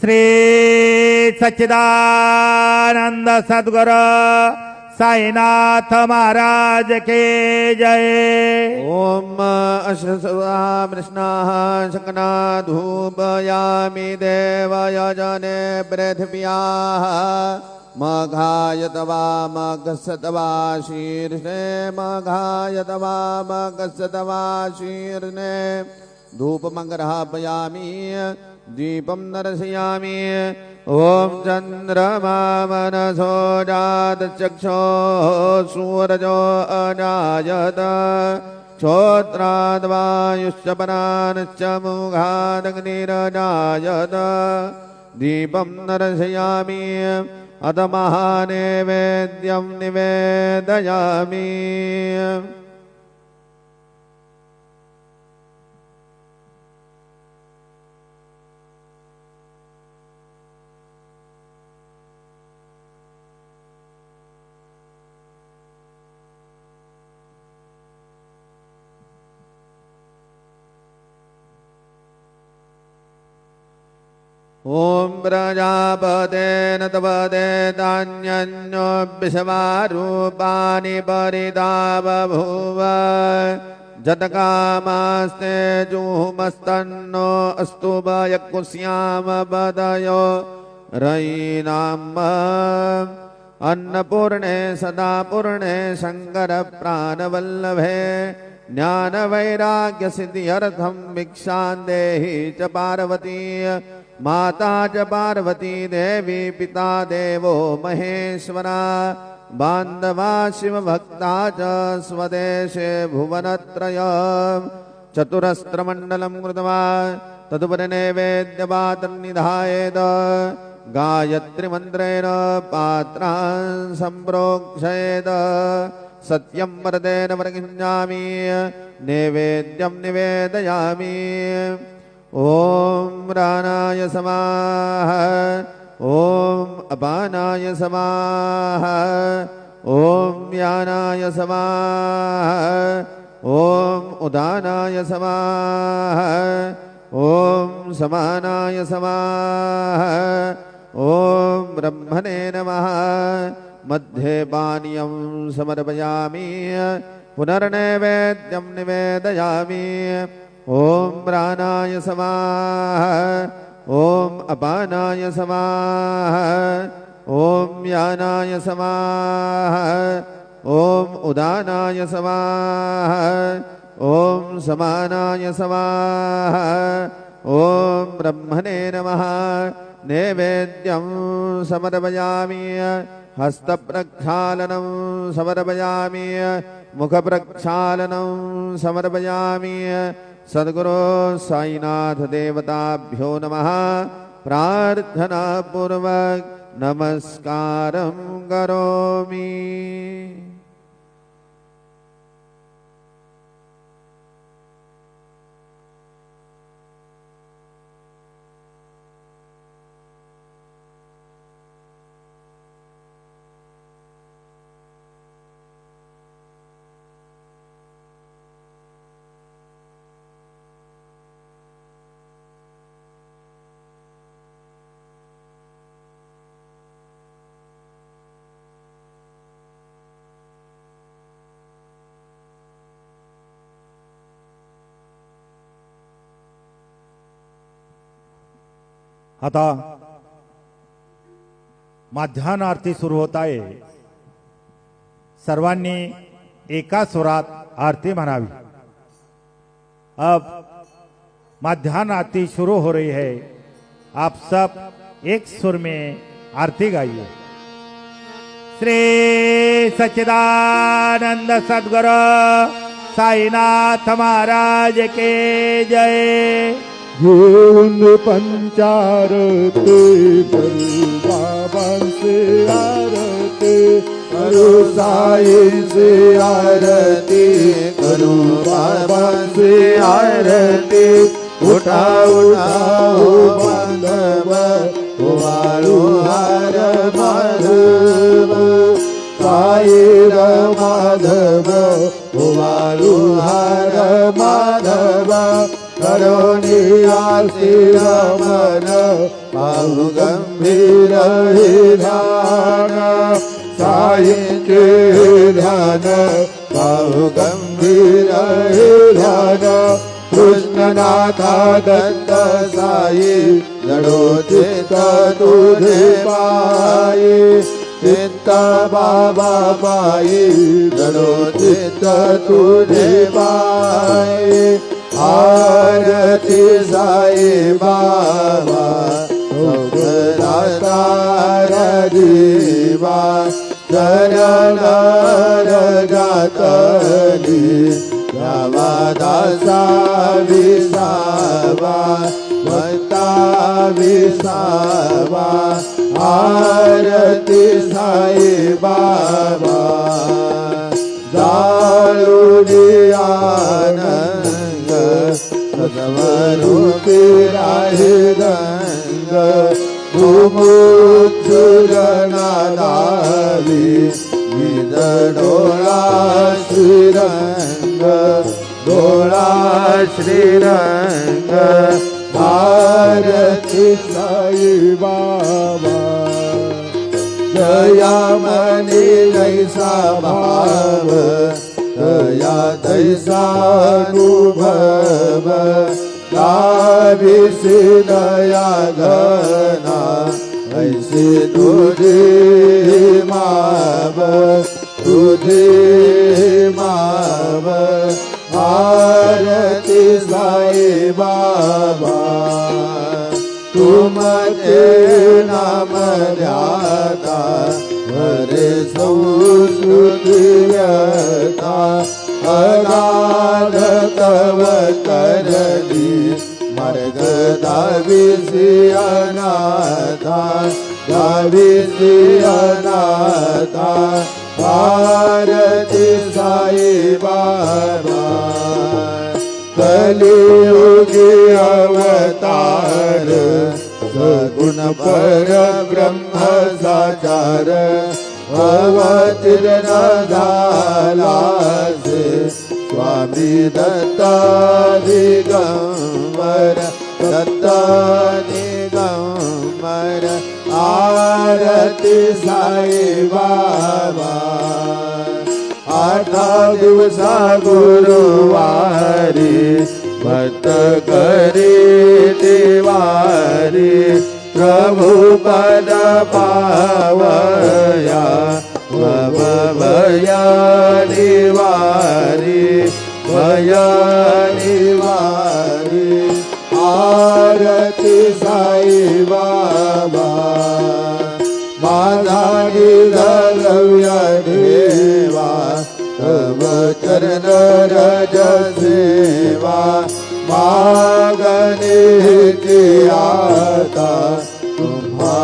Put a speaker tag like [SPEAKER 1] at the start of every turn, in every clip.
[SPEAKER 1] श्री सच्चिदानंद सद्गुरु साईनाथ महाराज के जय।
[SPEAKER 2] ओम ॐ अश्रसुरामृष्णाः शङ्कना धूपयामि देवयजने पृथिव्याः मघाय तवा मघस्य तवा शीर्षे मघाय तवा मघस्य तवा शीर्षे धूपमग्रहापयामि दीपं दर्शयामि। ॐ चन्द्रमा मनसो जातचक्षो सूरजो अजायत। श्रोत्राद्वायुश्च परानश्च मुखादग्निरजायत। दीपं दर्शयामि। अथ महानैवेद्यं निवेदयामि। ॐ प्रजापतेन तपदे तान्यन्योऽभ्यशमारूपाणि परिदा बभूव जतकामास्ते जुहुमस्तन्नो अस्तु वयकुस्याम पदयो। रयीनाम् अन्नपूर्णे सदा पूर्णे शङ्करप्राणवल्लभे ज्ञानवैराग्यसिद्ध्यर्थं भिक्षां देहि च पार्वती। माता च पार्वती देवी पिता देवो महेश्वरा बान्धवा शिवभक्ता च स्वदेशे भुवनत्रय। चतुरस्त्रमण्डलं कृत्वा तदुपरि नैवेद्यपात्रनिधायेद गायत्रीमन्त्रेण पात्रान् सम्प्रोक्षयेद। सत्यं वरदेन वरगिञ्जामि नैवेद्यं निवेदयामि ॐ राणाय समाः ॐ अपानाय समाः ॐ यानाय समाः ॐ उदानाय समाः ॐ समानाय समाः ॐ ब्रह्मणे नमः। मध्ये पानीयं समर्पयामि, पुनर्नैवेद्यं निवेदयामि। ॐ प्राणाय समाः ॐ अपानाय समाः ॐ यानाय समाः ॐ उदानाय समाः ॐ समानाय समाः ॐ ब्रह्मणे नमः। नैवेद्यं समर्पयामि, हस्तप्रक्षालनं समर्पयामि, मुखप्रक्षालनं समर्पयामि सद्गुरो साईनाथ देवताभ्यो नमः प्रार्थनापूर्वक नमस्कारं करोमि।
[SPEAKER 1] आता माध्यान आरती सुरू होत आहे. सर्वांनी एका सुरात आरती म्हणावी. अब माध्यान आरती शुरू हो रही है. आप सब एक सुर में आरती गाइए। श्री सच्चिदानंद सद्गुरु साईनाथ महाराज के जय।
[SPEAKER 3] घेऊन पंचारते ते बाबांचे आरते करू साईचे आरती करू बाबांचे आरती. उठा उठा हो बांधव वाळू हार माधव. साईर माधव वाळू हार माधव. करोनी आरती रमन
[SPEAKER 2] बहु गंभीर हे ध्यान
[SPEAKER 3] साईंचे ध्यान
[SPEAKER 2] बहु गंभीर हे ध्यान कृष्णनाथा दत्त साई जडो चित्त तुझे पायी चित्त बाबा पायी जडो चित्त तुझे पायी आरती जाई बाबा सौखदाता रदिवा चरणर गातली दासा विसावा वता विसावा आरती साई बाबा दारुडियाना सदवरूपी राहे गंग भूमुच्छुरणादावी विद डोळा श्रीरंग डोळा श्रीरंग भारती साई बाबा। दया मनी जैसा भाव या तैसानुभव लाभिसि दया घना ऐसि तुझे माव तुझे माव आरती साई बाबा तुमते नाम ध्याता हरे सौ सुधिया अगाध तव करली मार्ग दाविसी अनाथा दाविसी अनाथा भारती साई बाबा। कलियुगी अवतार सगुण पर ब्रह्म साचार अवतीर्ण झाला से स्वामी दत्ता दिगंबर दत्ता आरती साई बाबा। आठा दिवसा गुरुवारी, भक्त करी दिवारी प्रभु पद पावया। भया निवारी आरती साई बाबा माझा द्रव्य देवा चरण रज सेवा मागणे आता तुम्हा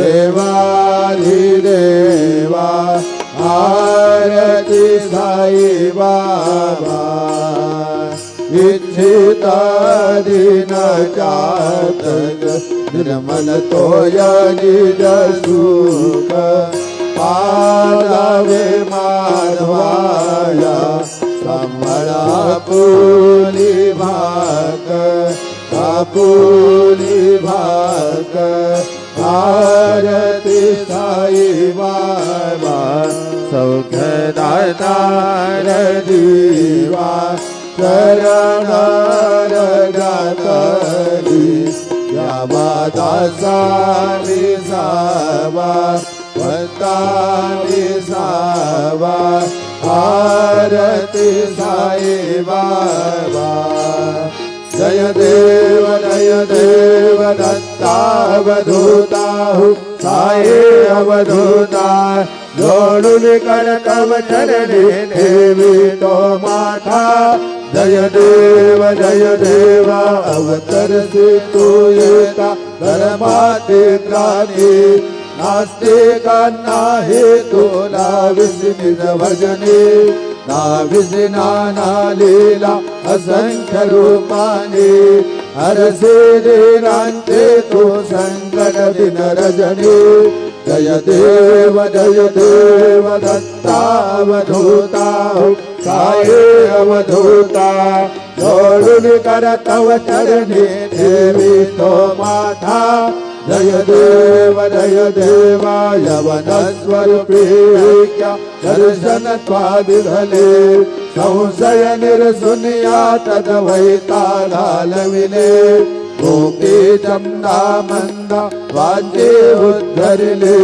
[SPEAKER 2] देवाधिदेवा आरती साई बाबा। इच्छिता दिन चातक निर्मल तोय निज सुख पादावे माधवाया समळा पुली भाक, आपुली भाक। भारती साई बाबा सौख्यदातार जीवा चरण गातली यावा सावा वतामी सावा आरती साई बाबा। जय देव जय देव दत्तावधूताहु साये अवधूता। जोडून करतव चरणे देवी तो माथा। जय देव जय देव अवतरसी तू येता धर्माते क्रांती नास्तिकांना हे तुला विस्मित भजने। ना नाभिसे नाना लीला असंख्य रूपाने। हरसे देरांते तो संकट दिन रजनी जय देव जय देव, दत्तावधूता। काये अवधूता। लोडून कर तव चरणी देवी तो माथा जय देव, जय स्वरूपी दर्शन त्वादिधले संशय निरसुनिया तदवैता लालविले गोपी चंदा मंद वाद्ये उद्धरले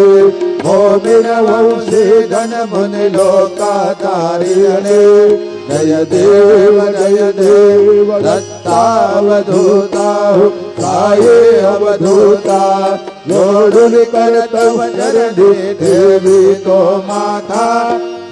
[SPEAKER 2] मोमिन वंशी धन मुनि लोका तारिणे जय देव जय देव दत्तावधूता साये अवधूता। लोडुन करतव चरणी देवी तो माता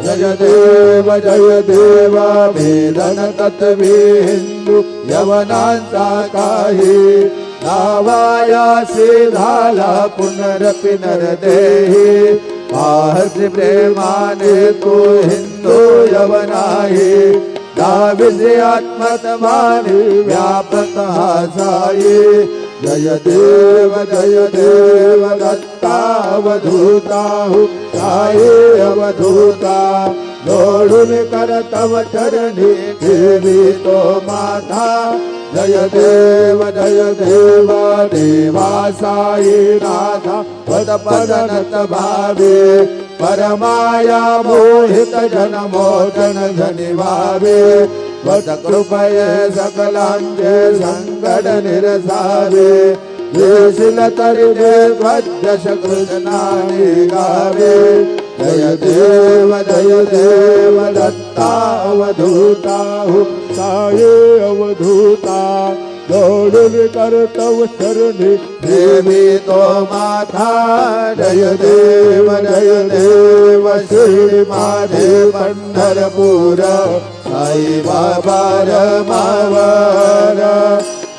[SPEAKER 2] जय देव जय देवा वेदन तत्वी हिंदू यवनांचा काही नावायासी झाला पुनरपि नरदेही पाहसी प्रेमाने तो हिंदू यवनाही दाविजे आत्मतमाने व्यापक हा जाई जय देव जय देव दत्तावधूता साई अवधूता जोड़ुन कर तव चरणी देवी तो माता। जय देव जय देव देवा साई नाथा पद पदनत भावे। परमाया मोहित जन मोचन धनि कृपय सकलांचे संकट निरसावे देशिल तरिजे ध्वजश कृष्णाने गावे। जय देव जय देव दत्तावधूता साये अवधूता। लोडून करतव चरणी देवी तो माथा जय देव जय देव, श्री माझे पंढरपूर। साई बाबा मावर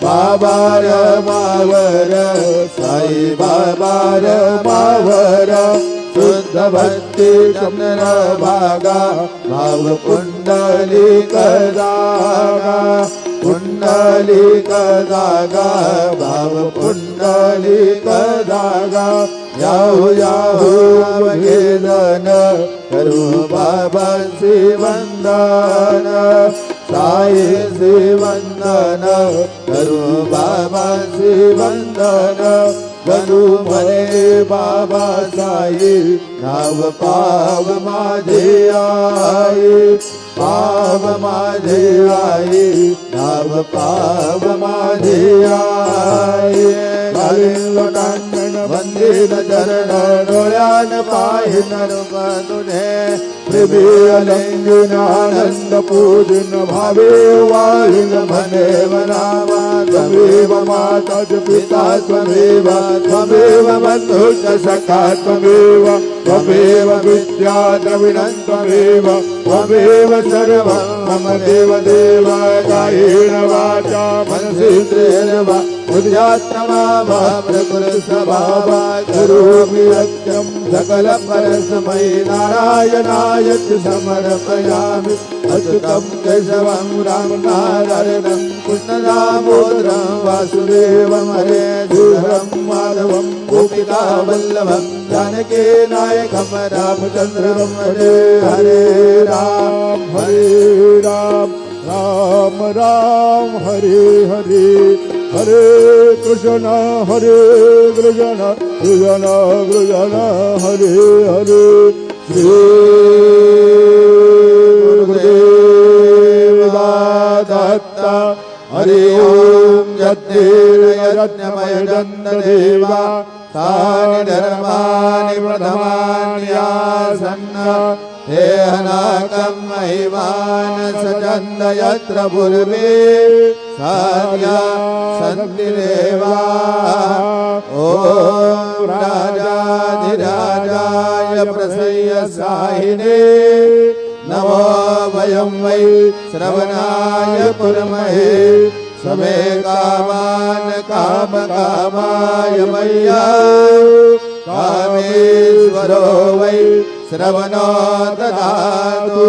[SPEAKER 2] बाबा मावर साई बाबा मावर शुद्ध भक्ती चंद्र भागा, भाव कुंडली जागा कुंडली जागा भाव कुंडली जागा याहू याहू वेदन करू बाबांची वंदन साई वंदन करू बाबांची वंदन गणू म्हणे बाबा साई नाव पाव माझे आई पाव माझे आई नाव पाव माझे आई वंदीन चरण डोळ्यान पाहिन तुने प्रिभियलिंगीन आनंद पूजन भावे वाहिन म्हणे वनामा त्वमेव माता च पिता त्वमेव त्वमेव बन्धु सखा त्वमेव त्वमेव विद्या द्रविणं त्वमेव त्वमेव सर्वं मम देव देव कायेन वाचा मनसेन्द्रेण वा बुद्ध्यात्मा वा प्रकृतिस्वभावा करोमि यज्ञं सकल परस्मै नारायणाय च समर्पयामि। अच्युतं केशवं रामनारायणं कृष्णदामोदरं, वासुदेवं, हरे धूधरं माधवं, गोपिका वल्लभं, जानकी नायकं, रामचन्द्रं हरे हरे राम हरे Ram Ram Ram, Hare Hare. Hare Krishna, Hare Krishna, Krishna Krishna, Hare Hare, Shri Gurudeva Datta, Hare Om Yajnir Yajnamaya Danda Deva, तानि धर्माणि प्रथमान्यासन्न। देहनाकं महिमान सचन्द यत्र पूर्वे सार्या सन्ति देवा। ॐ राजाधिराजाय प्रसय्य साहिने। नमो वयं वै श्रवणाय कुर्महे समे कामान् कामकामाय मय्या। कामेश्वरो वै श्रवणो ददातु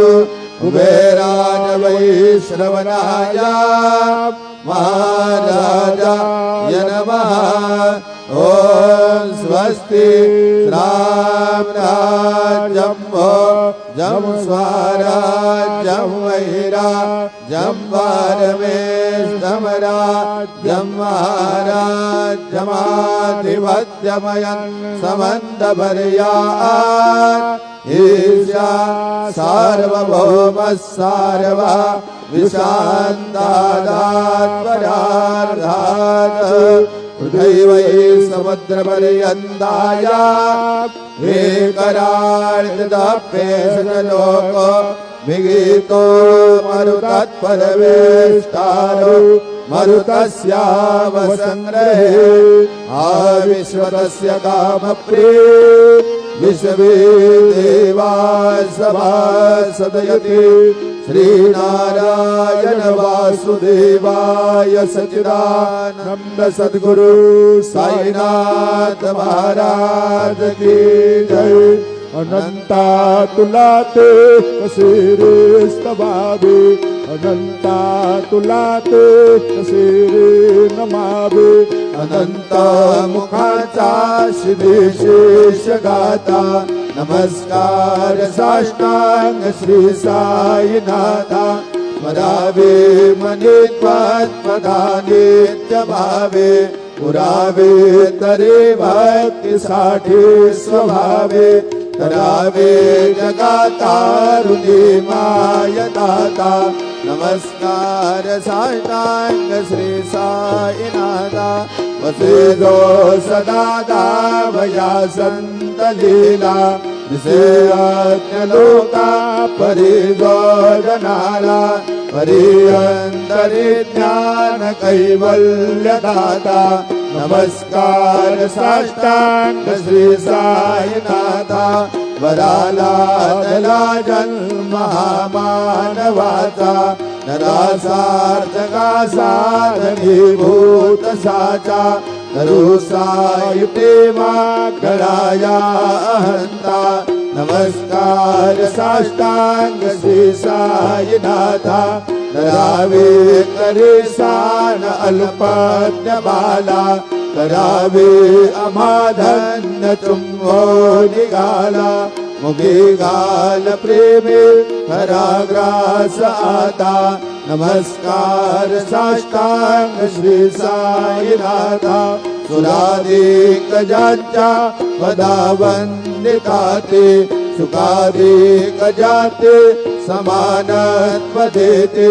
[SPEAKER 2] कुबेराज वै श्रवणाय। महाराजाय नमः ॐ स्वस्ति। राम राज्यं भो जं स्वराज्यं वैरा। जं संवारमेष्टमराज्यं जमाधिवद्यमय समन्तपर्या सार्वभौमः सार्व विशान्तादात्परार्धात् परार्धात् समुद्रपर्यन्ताया हे परार्धन लोक विगीतो मरुतत्परवेष्टारो मरुतस्यावसङ्ग्रहे आविश्वतस्य कामप्रिये विश्वे देवा सभा सदयति श्रीनारायण वासुदेवाय सचिदानन्द सद्गुरु साईनाथ महाराज की जय।
[SPEAKER 3] अनंता तुला ते कसे रे स्तवावे अनंता तुला ते कसे रे नमावे?
[SPEAKER 2] अनंत मुखाचा शिदेशेष गाता। नमस्कार साष्टांग श्री साईनाथा। स्मरावे मने त्वत्पदानित्य भावे। पुरावे तरे भक्तीसाठी स्वभावे। तारुवाय दाता नमस्कार साष्टाङ्ग श्री सायिनादा वसेदो सदा दावया सन्तलीला लीला। विषे आज्ञ लोका परि नमस्कार साष्टाङ्ग साय ना वरा सारका सारी भूत साय प्रे कराया नमस्कार साष्टाङ्ग साय ना वे करसान अल्पान्य बाला। करावे अमाधन्य चुंबो निघाला मुगे गाल प्रेमे हराग्रास आता। नमस्कार साष्टांग श्री साईनाथा सुराधिक ज्यांच्या पदावंदिताते सुखाधिक जाते समानत्व देते।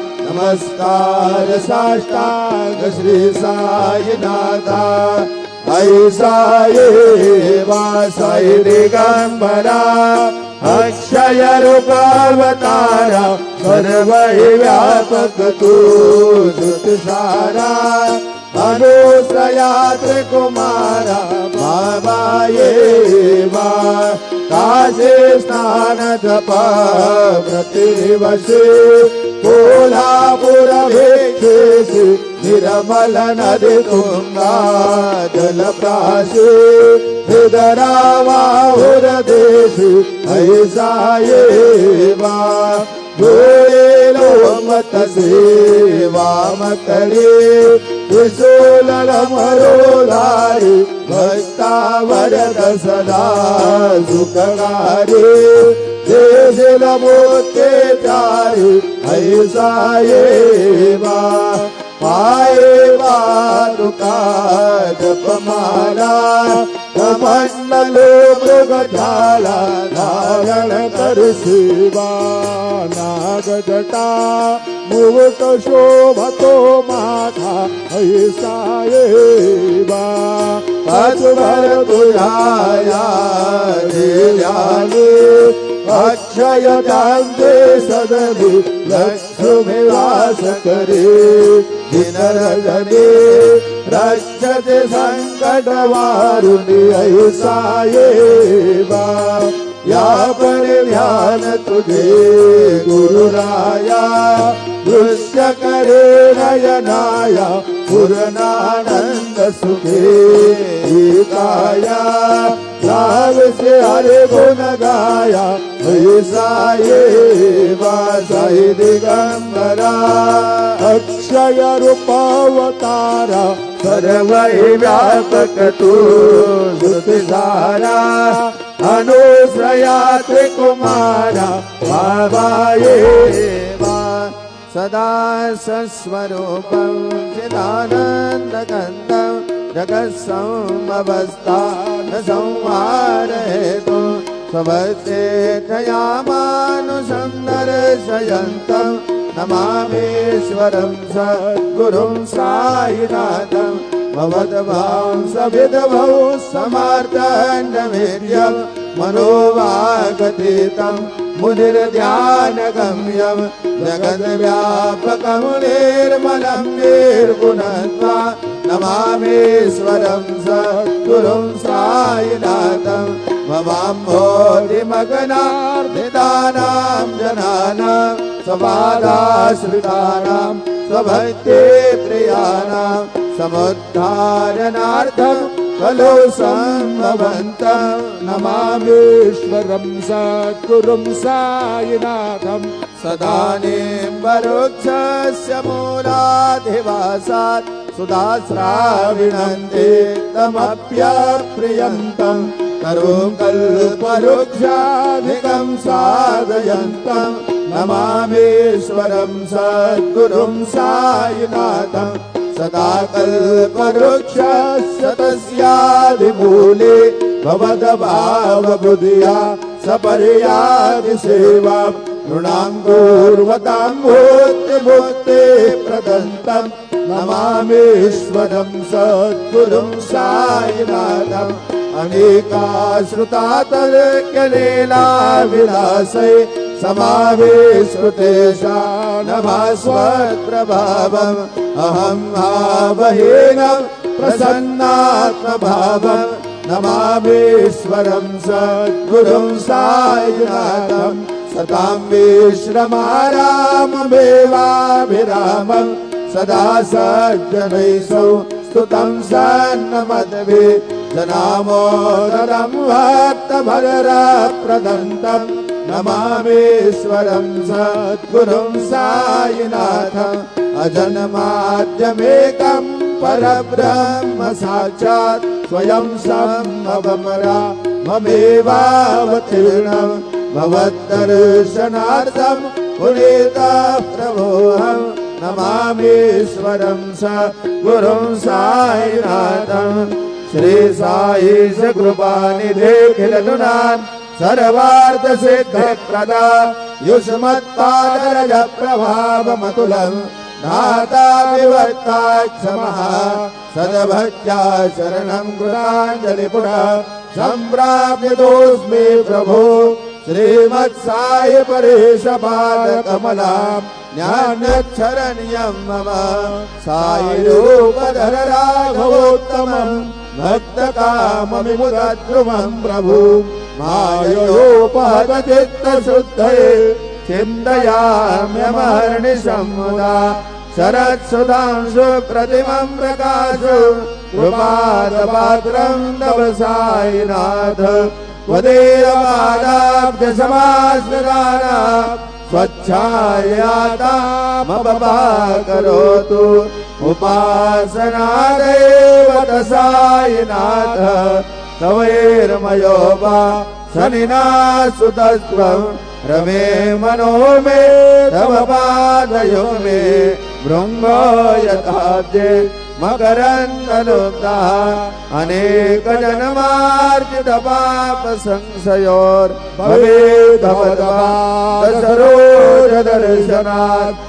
[SPEAKER 2] नमस्कार साष्टाक श्री साई दादाय सा वा सै दृ गम्बरा अक्षयरूप पर्वतारामहि व्यापकतुसारा अनुसयात कुमार बाबा ये बा काशे स्नान जपा प्रतिवशे कोल्हापुर भेक्षेसी తిరమల నది తుంగా జలప్రాశి హృదరావాహుర దేశి ఐసాయేవా భూలో మత సేవా మకరే విశూలల మరోలారి భక్తావరద సదా సుఖకారి దేశల మూర్తే
[SPEAKER 3] చారి ఐసాయేవా મારા ઘમંડ લોક ગઢાલા ધારણ કરશિવા નાગજટા મુવટ
[SPEAKER 2] શોભતો માથા હૈસાયેવા અજવર બુઢાયા अक्षयकान्ते सदने लक्ष्मीवास करे। दिनरजने रक्षते सङ्कटवारुणि अयुषायेवा या परिध्यान तुझे गुरुराया दृश्य करे नयनाया पूर्णानन्द सुखे गीताया। से हरे गुण गाया। ऐसा ये वासाई दिगंबरा।
[SPEAKER 3] अक्षय रूपावतारा
[SPEAKER 2] सर्व तू सारा। अनुश्रया त्रिकुमारा बाबा ये वा सदा चिदानन्दगन्धं जगत्समवस्थान संहारयतु स्वस्ते जयामानुषं दर्शयन्तं नमामीश्वरं सद्गुरुं साईनाथं भवद्भां सविद्भौ समार्तण्डवीर्यं मनोवागतीतं मुनिर्ध्यानगम्यं जगद्व्यापकं निर्मलं निर्गुणत्वा नमामीश्वरं सद्गुरुं साईनाथं। भवाम्भोधिमगनार्धितानां जनानां स्वबाधाश्रितानां स्वभक्ते प्रियाणां समुद्धारणार्थं खलु सम्भवन्तं
[SPEAKER 3] नमामीश्वरं सद्गुरुं साईनाथम्
[SPEAKER 2] सदानीं वरुक्षस्य मूलाधिवासात् सुधास्राविणन्ते तमप्यप्रियन्तं करो कल्पवृक्षाधिकं साधयन्तं नमामीश्वरं सद्गुरुं साईनाथं सदा कल्पवृक्षस्य तस्यादिमूले भवदभावबुधिया सपर्यादिसेवा नृणां पूर्वतां भूतिभूते प्रदन्तं नमामीश्वरं सद्गुरुं साईनाथम् अनेकाश्रुतातर्क्यलीलाविलासै समावेश्रुतेषा नभास्वप्रभावम् अहं भावहीनं प्रसन्नात्मभावम् नमामीश्वरं सद्गुरुं साईनाथम् सतां विश्रमाराममेवाभिरामम् सदा सज्जनैषौ स्तुतं सन्नमद्भि जनामोदरं भक्तभरप्रदन्तं नमामीश्वरं सद्गुरुं साईनाथम् अजन्माद्यमेकं परब्रह्म साक्षात् स्वयं सम्भवमरा ममेवावतीर्णम् भवद्दर्शनार्थं पुनीतः प्रभोऽहम् नमामीश्वरं स गुरुं साईनाथं। श्री साईश कृपाणि निखिलनुनान् युष्मत्पादरजप्रभावमतुलम् प्रदा युष्मत्पादरज प्रभाव मतुलम् धाता विवर्ताक्षमः सर्वज्ञा शरणम् गृहाञ्जलि पुरा सम्प्राप्यतोऽस्मि प्रभो। श्रीमत्साय परेशपादकमला ज्ञानक्षरण्यं मम सायिरूपधर राघवोत्तमम् भक्तकाममिमुद्रुमं प्रभु मायोपहतचित्तशुद्धये चिन्तयाम्यमहर्निशं मुदा शरत्सुधांशु प्रतिमं प्रकाशु। कृपादपात्रं तव साईनाथ त्वदेवादाब्ज समाश्रिताना स्वच्छायाता मबा करोतु उपासनादेव साईनाथ तवैर्मयो वा शनिना सुतस्त्वम् रमे मनो मे, तव पादयो मे भृङ्गो यथाब्जे मकरन्दलुब्धः अनेकजन्मार्जित पाप संशयोर्भवेदवदवादसरोज दर्शनात्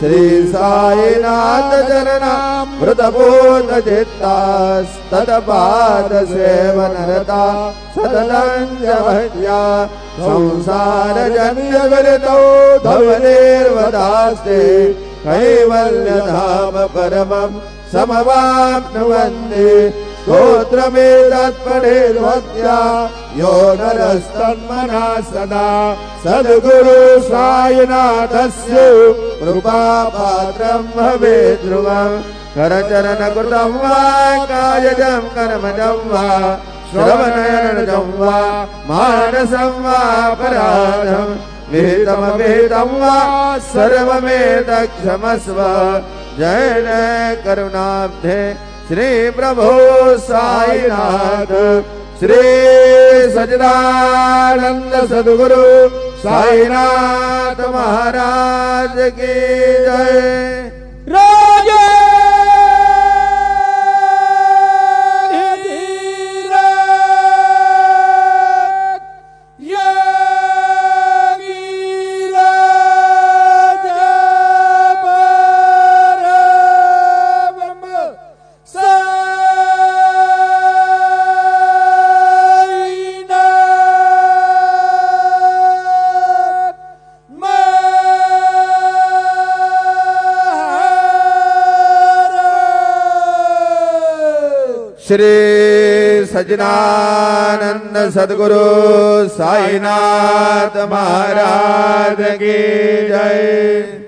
[SPEAKER 2] श्री सायिनाथजनना भृतबोधेत्तास्तदपादशेवनरता सतलञ्ज भर्या संसारजनियगतौ धवनेर्वदासे कैवल्यधाम परमं समवाप्नुवन्ति। स्तोत्रमेतत्पठेद्भक्त्या यो नरस्तन्मना सदा। सद्गुरु सायिनाथस्य कृपापात्रं भवेत् ध्रुवम् करचरणकृतं वा कायजं कर्मजं वा श्रवणयनजं वा मानसं वा पराधम् विहितमविहितं वा सर्वमेतक्षमस्व जय जय करुणाब्धे श्री प्रभो साईनाथ। श्री सचिदानंद सदगुरु साईनाथ महाराज की जय। श्री सजनानंद सदगुरु साईनाथ महाराज की जय।